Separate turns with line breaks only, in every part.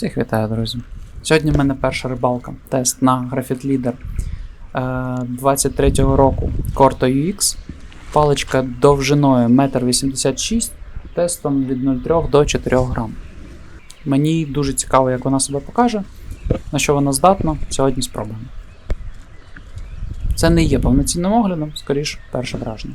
Всіх вітаю, друзі. Сьогодні в мене перша рибалка. Тест на Graphite Leader е, 23-го року Corto UX. Паличка довжиною 1,86 м, тестом від 0,3 до 4 грам. Мені дуже цікаво, як вона себе покаже, на що вона здатна. Сьогодні спробуємо. Це не є повноцінним оглядом, скоріш, перше враження.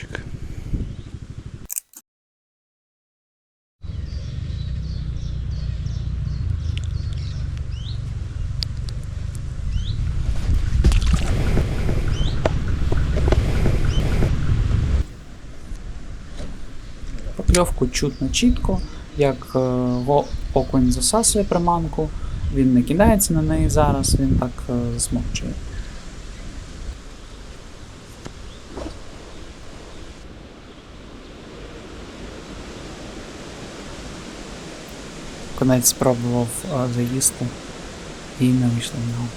Красавчик.
Покльовку чутно чітко, як е, окунь засасує приманку, він не кидається на неї зараз, він так е, Конець спробував заїсти і не вийшло в нього.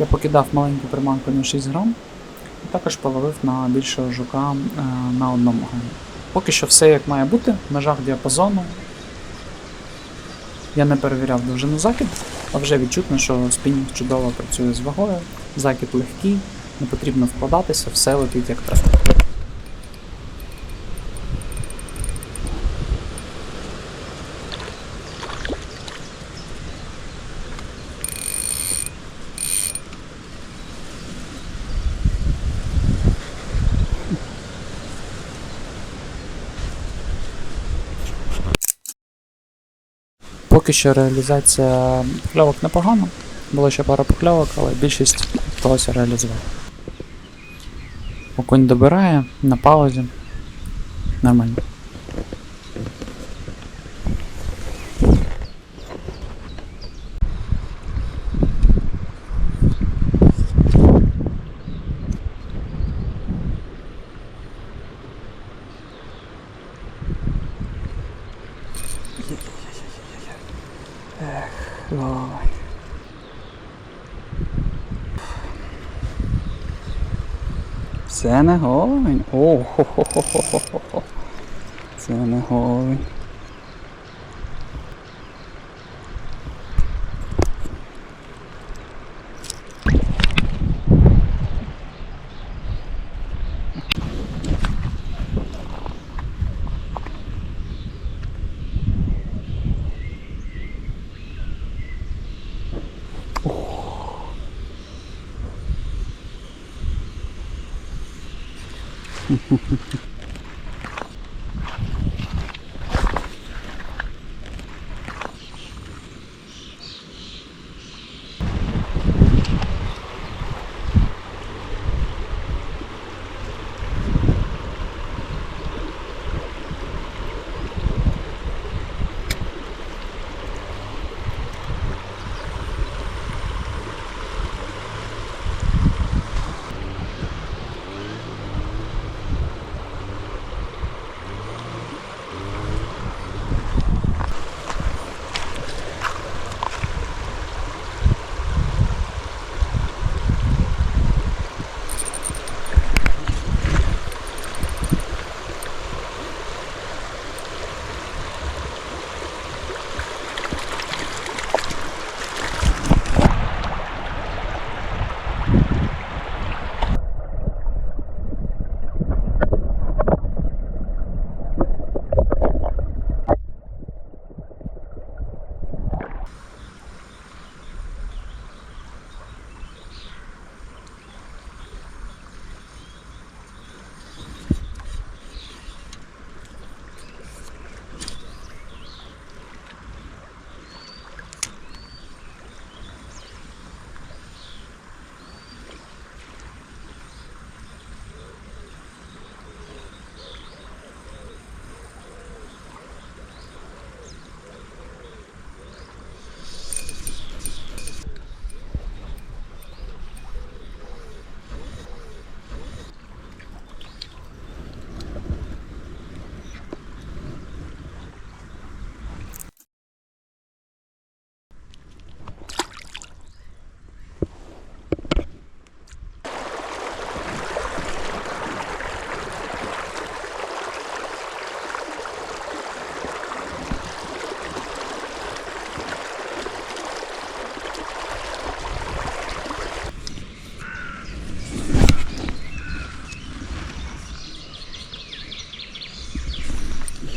Я покидав маленьку приманку на 6 грам і також половив на більшого жука е, на одному грамі. Поки що все як має бути, в межах діапазону. Я не перевіряв довжину закид, а вже відчутно, що спінінг чудово працює з вагою, закид легкий, не потрібно вкладатися, все летить як треба. Поки що реалізація покльовок непогана. Було ще пара покльовок, але більшість вдалося реалізувати. Окунь добирає на паузі. Нормально. Це не говень. О, хо хо хо хо хо хо хо Це не говень. フフフ。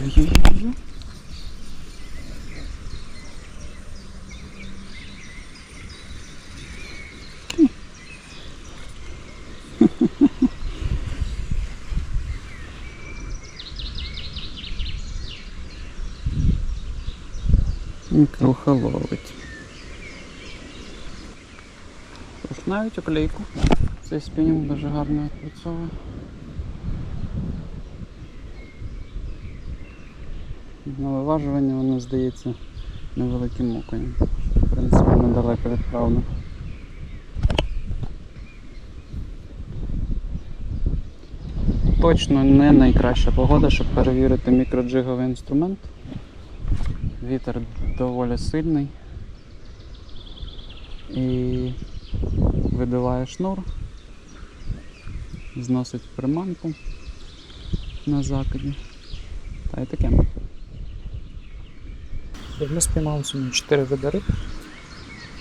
Ю-ю-ю-ю. Мікруха ловить. Навіть оклейку. Цей спінінг дуже гарно відпрацьовує. На виважування воно здається невеликим оконем. В принципі, недалеко від правди. Точно не найкраща погода, щоб перевірити мікроджиговий інструмент. Вітер доволі сильний і видуває шнур, зносить приманку на закиді. Та й таке. Ми спіймали сьогодні 4 види риб.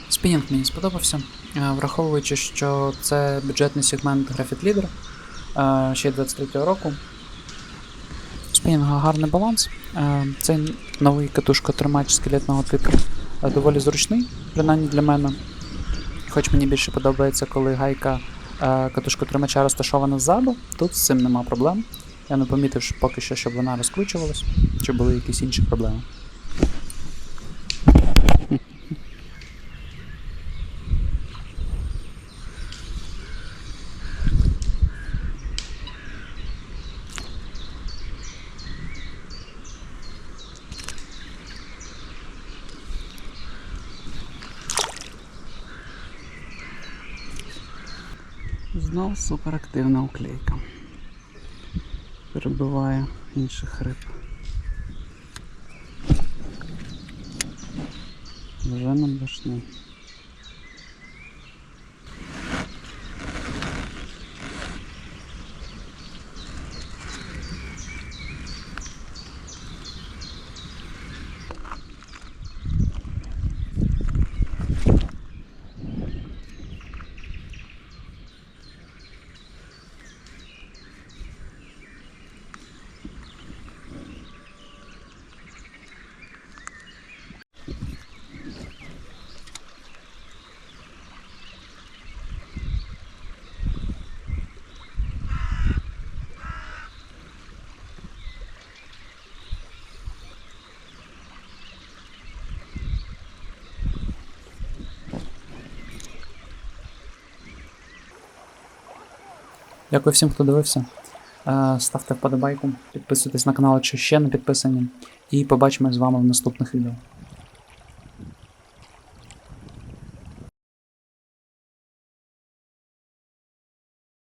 Спінінг мені сподобався, е, враховуючи, що це бюджетний сегмент Graphite Leader е, ще й 23-го року. Спінінга гарний баланс. Е, Це новий катушкотримач скелетного типу доволі зручний, принаймні для мене. Хоч мені більше подобається, коли гайка е, катушкотримача розташована ззаду, тут з цим нема проблем. Я не помітив поки що, щоб вона розкручувалась, чи були якісь інші проблеми. Знов суперактивна уклейка. Перебиває інших риб. Вже на башні. Дякую всім, хто дивився. Е, Ставте вподобайку, підписуйтесь на канал, якщо ще не підписані. І побачимось з вами в наступних відео.